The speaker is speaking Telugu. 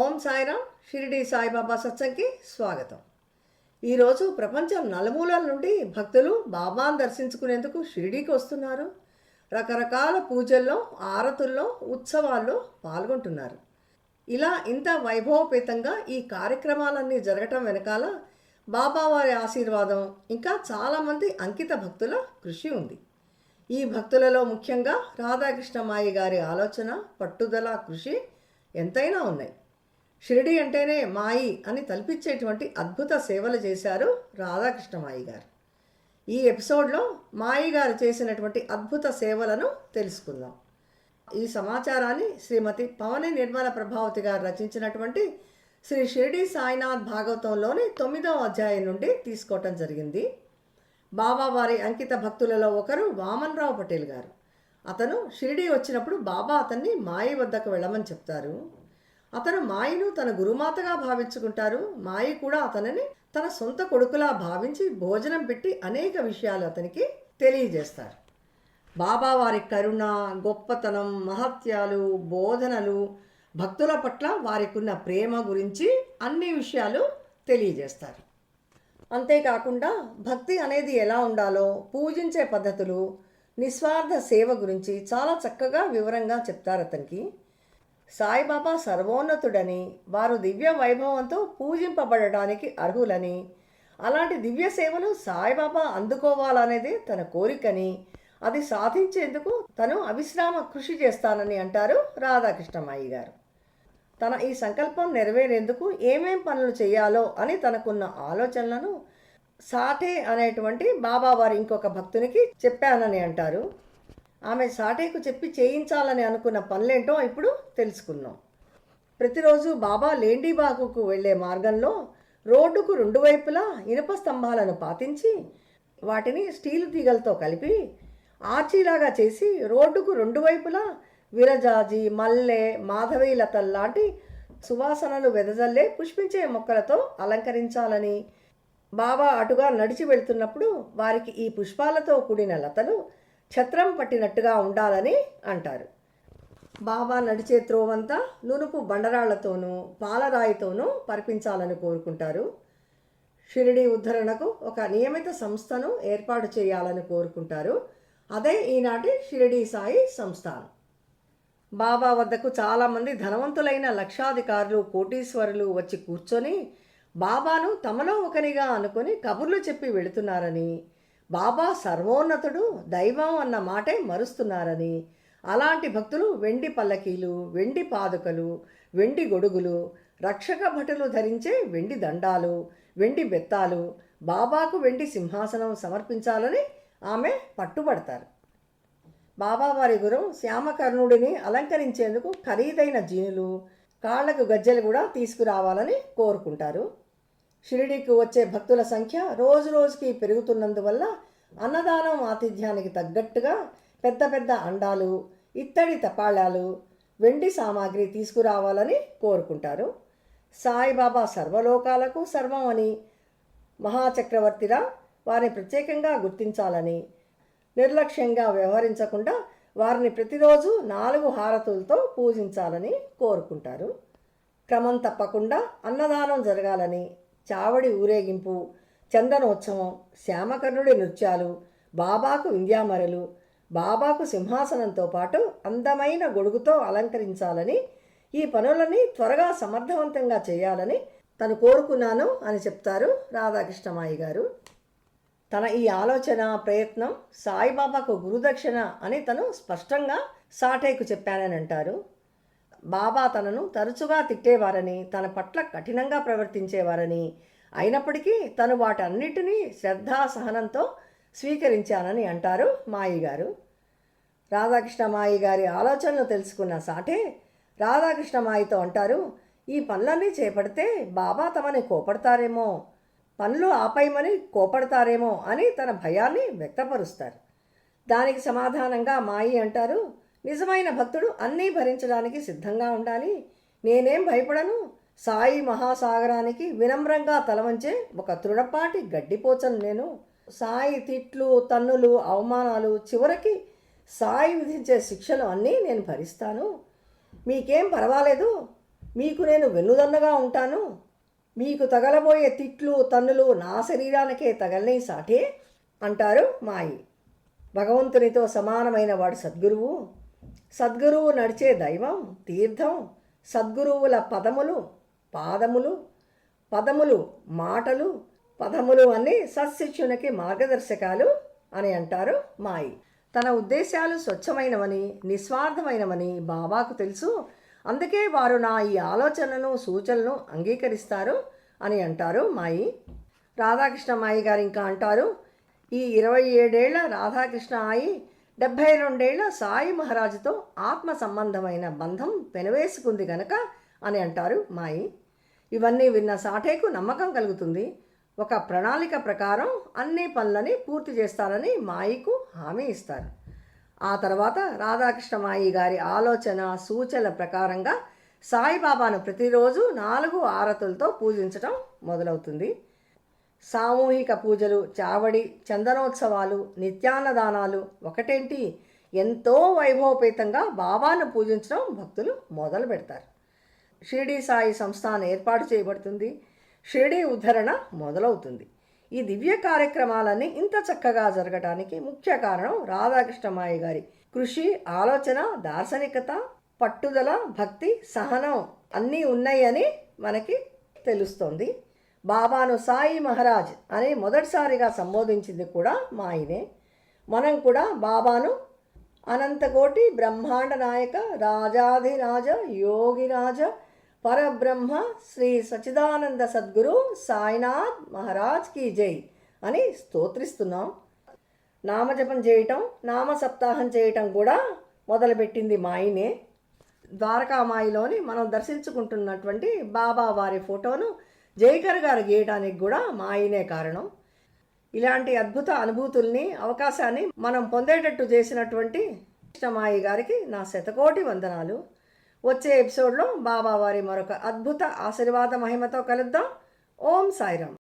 ఓం సాయిరామ్ షిరిడి సాయిబాబా సత్సంగ్కి స్వాగతం. ఈరోజు ప్రపంచం నలుమూలల నుండి భక్తులు బాబాను దర్శించుకునేందుకు షిరిడీకి వస్తున్నారు. రకరకాల పూజల్లో ఆరతుల్లో ఉత్సవాల్లో పాల్గొంటున్నారు. ఇలా ఇంత వైభవపేతంగా ఈ కార్యక్రమాలన్నీ జరగటం వెనకాల బాబావారి ఆశీర్వాదం ఇంకా చాలామంది అంకిత భక్తుల కృషి ఉంది. ఈ భక్తులలో ముఖ్యంగా రాధాకృష్ణమాయి గారి ఆలోచన పట్టుదల కృషి ఎంతైనా ఉన్నాయి. షిరిడి అంటేనే మాయి అని తలపించేటువంటి అద్భుత సేవలు చేశారు రాధాకృష్ణమాయి గారు. ఈ ఎపిసోడ్లో మాయి గారు చేసినటువంటి అద్భుత సేవలను తెలుసుకుందాం. ఈ సమాచారాన్ని శ్రీమతి పవని నిర్మల ప్రభావతి గారు రచించినటువంటి శ్రీ షిరిడి సాయినాథ్ భాగవతంలోని తొమ్మిదవ అధ్యాయం నుండి తీసుకోవటం జరిగింది. బాబా వారి అంకిత భక్తులలో ఒకరు వామన్రావు పటేల్ గారు. అతను షిరిడి వచ్చినప్పుడు బాబా అతన్ని మాయి వద్దకు వెళ్ళమని చెప్తారు. అతను మాయను తన గురుమాతగా భావించుకుంటారు. మాయ కూడా అతనిని తన సొంత కొడుకులా భావించి భోజనం పెట్టి అనేక విషయాలు అతనికి తెలియజేస్తారు. బాబా వారి కరుణ గొప్పతనం మహత్యాలు బోధనలు భక్తుల పట్ల వారికున్న ప్రేమ గురించి అన్ని విషయాలు తెలియజేస్తారు. అంతేకాకుండా భక్తి అనేది ఎలా ఉండాలో పూజించే పద్ధతులు నిస్వార్థ సేవ గురించి చాలా చక్కగా వివరంగా చెప్తారు అతనికి. సాయిబాబా సర్వోన్నతుడని వారు దివ్య వైభవంతో పూజింపబడడానికి అర్హులని. అలాంటి దివ్య సేవలు సాయిబాబా అందుకోవాలనేది తన కోరికని. అది సాధించేందుకు తను అవిశ్రామ కృషి చేస్తానని అంటారు రాధాకృష్ణమాయి గారు. తన ఈ సంకల్పం నెరవేరేందుకు ఏమేం పనులు చేయాలో అని తనకున్న ఆలోచనలను సాటే అనేటువంటి బాబా వారి ఇంకొక భక్తునికి చెప్పానని అంటారు. ఆమె సాటేకు చెప్పి చేయించాలని అనుకున్న పనులేంటో ఇప్పుడు తెలుసుకుందాం. ప్రతిరోజు బాబా లేండిబాగుకు వెళ్ళే మార్గంలో రోడ్డుకు రెండు వైపులా ఇనుప స్తంభాలను పాతించి వాటిని స్టీలు తీగలతో కలిపి ఆర్చీలాగా చేసి రోడ్డుకు రెండు వైపులా విరజాజి మల్లె మాధవీలతల్ లాంటి సువాసనలు వెదజల్లే పుష్పించే మొక్కలతో అలంకరించాలని బాబా అటుగా నడిచి వెళ్తున్నప్పుడు వారికి ఈ పుష్పాలతో కూడిన లతలు ఛత్రం పట్టినట్టుగా ఉండాలని అంటారు. బాబా నడిచే త్రోవంతా నునుపు బండరాళ్ళతోనూ పాలరాయితోనూ పరిపించాలని కోరుకుంటారు. షిరిడి ఉద్ధరణకు ఒక నియమిత సంస్థను ఏర్పాటు చేయాలని కోరుకుంటారు. అదే ఈనాటి షిరిడి సాయి సంస్థానం. బాబా వద్దకు చాలామంది ధనవంతులైన లక్షాధికారులు కోటీశ్వరులు వచ్చి కూర్చొని బాబాను తమలో ఒకరిగా అనుకొని కబుర్లు చెప్పి వెళుతున్నారని బాబా సర్వోన్నతుడు దైవం అన్న మాటే మరుస్తున్నారని. అలాంటి భక్తులు వెండి పల్లకీలు వెండి పాదుకలు వెండి గొడుగులు రక్షక భటులు ధరించే వెండి దండాలు వెండి బెత్తాలు బాబాకు వెండి సింహాసనం సమర్పించాలని ఆమె పట్టుబడతారు. బాబావారి గురువు శ్యామకర్ణుడిని అలంకరించేందుకు ఖరీదైన జీనులు కాళ్ళకు గజ్జెలు కూడా తీసుకురావాలని కోరుకుంటారు. షిరిడీకి వచ్చే భక్తుల సంఖ్య రోజు రోజుకి పెరుగుతున్నందువల్ల అన్నదానం ఆతిథ్యానికి తగ్గట్టుగా పెద్ద పెద్ద అండాలు ఇత్తడి తపాళాలు వెండి సామాగ్రి తీసుకురావాలని కోరుకుంటారు. సాయిబాబా సర్వలోకాలకు సర్వం అని మహాచక్రవర్తిరా వారిని ప్రత్యేకంగా గుర్తించాలని నిర్లక్ష్యంగా వ్యవహరించకుండా వారిని ప్రతిరోజు నాలుగు హారతులతో పూజించాలని కోరుకుంటారు. క్రమం తప్పకుండా అన్నదానం జరగాలని చావడి ఊరేగింపు చందనోత్సవం శ్యామకర్ణుడి నృత్యాలు బాబాకు వింధ్యామరలు బాబాకు సింహాసనంతో పాటు అందమైన గొడుగుతో అలంకరించాలని ఈ పనులని త్వరగా సమర్థవంతంగా చేయాలని తను కోరుకున్నాను అని చెప్తారు రాధాకృష్ణమాయి గారు. తన ఈ ఆలోచన ప్రయత్నం సాయిబాబాకు గురుదక్షిణ అని తను స్పష్టంగా సాటేకు చెప్పానని అంటారు. బాబా తనను తరచుగా తిట్టేవారని తన పట్ల కఠినంగా ప్రవర్తించేవారని. అయినప్పటికీ తను వాటన్నిటినీ శ్రద్ధా సహనంతో స్వీకరించానని అంటారు మాయి గారు రాధాకృష్ణ మాయి గారి ఆలోచనలు తెలుసుకున్న సాటే రాధాకృష్ణ మాయితో అంటారు ఈ పనులన్నీ చేపడితే బాబా తమని కోపడతారేమో పనులు ఆపేయమని కోపడతారేమో అని తన భయాన్ని వ్యక్తపరుస్తారు. దానికి సమాధానంగా మాయి అంటారు నిజమైన భక్తుడు అన్నీ భరించడానికి సిద్ధంగా ఉండాలి. నేనేం భయపడను. సాయి మహాసాగరానికి వినమ్రంగా తలవంచే ఒక తృణపాటి గడ్డిపోచను నేను. సాయి తిట్లు తన్నులు అవమానాలు చివరికి సాయి విధించే శిక్షలు అన్నీ నేను భరిస్తాను. మీకేం పర్వాలేదు. మీకు నేను వెన్నుదన్నగా ఉంటాను. మీకు తగలబోయే తిట్లు తన్నులు నా శరీరానికే తగలని సాటే అంటారు మాయి. భగవంతునితో సమానమైన వాడు సద్గురువు. సద్గురువు నడిచే దైవం తీర్థం సద్గురువుల పదములు పాదములు పదములు మాటలు పదములు అన్నీ సత్శిష్యునికి మార్గదర్శకాలు అని అంటారు మాయి. తన ఉద్దేశాలు స్వచ్ఛమైనవని నిస్వార్థమైనవని బాబాకు తెలుసు. అందుకే వారు నా ఈ ఆలోచనను సూచనలను అంగీకరిస్తారు అని అంటారు మాయి. రాధాకృష్ణ మాయి గారు ఇంకా అంటారు ఈ ఇరవై ఏడేళ్ళ రాధాకృష్ణ ఆయి డెబ్భై రెండేళ్ళ సాయి మహారాజుతో ఆత్మ సంబంధమైన బంధం పెనవేసుకుంది గనక అని అంటారు మాయి. ఇవన్నీ విన్న సాఠేకు నమ్మకం కలుగుతుంది. ఒక ప్రణాళిక ప్రకారం అన్ని పనులని పూర్తి చేస్తారని మాయికు హామీ ఇస్తారు. ఆ తర్వాత రాధాకృష్ణ మాయి గారి ఆలోచన సూచనల ప్రకారంగా సాయిబాబాను ప్రతిరోజు నాలుగు ఆరతులతో పూజించటం మొదలవుతుంది. సామూహిక పూజలు చావడి చందనోత్సవాలు నిత్యాన్నదానాలు ఒకటేంటి? ఎంతో వైభవపేతంగా బాబాను పూజించడం భక్తులు మొదలు పెడతారు. షిరిడి సాయి సంస్థానం ఏర్పాటు చేయబడుతుంది. షిరిడి ఉద్ధరణ మొదలవుతుంది. ఈ దివ్య కార్యక్రమాలన్నీ ఇంత చక్కగా జరగటానికి ముఖ్య కారణం రాధాకృష్ణమాయి గారి కృషి ఆలోచన దార్శనికత పట్టుదల భక్తి సహనం అన్నీ ఉన్నాయని మనకి తెలుస్తోంది. బాబాను సాయి మహారాజ్ అని మొదటిసారిగా సంబోధించింది కూడా మా ఆయనే. మనం కూడా బాబాను అనంతకోటి బ్రహ్మాండ నాయక రాజాధిరాజ యోగిరాజ పరబ్రహ్మ శ్రీ సచిదానంద సద్గురు సాయినాథ్ మహారాజ్ కీ జై అని స్తోత్రిస్తున్నాం. నామజపం చేయటం నామ సప్తాహం చేయటం కూడా మొదలుపెట్టింది మాయినే ద్వారకామాయిలోని మనం దర్శించుకుంటున్నటువంటి బాబా వారి ఫోటోను జైకర్ గారు గీయడానికి కూడా మాయినే కారణం. ఇలాంటి అద్భుత అనుభూతుల్ని అవకాశాన్ని మనం పొందేటట్టు చేసినటువంటి కృష్ణమాయి గారికి నా శతకోటి వందనాలు. వచ్చే ఎపిసోడ్లో బాబావారి మరొక అద్భుత ఆశీర్వాద మహిమతో కలుద్దాం. ఓం సాయిరామ్.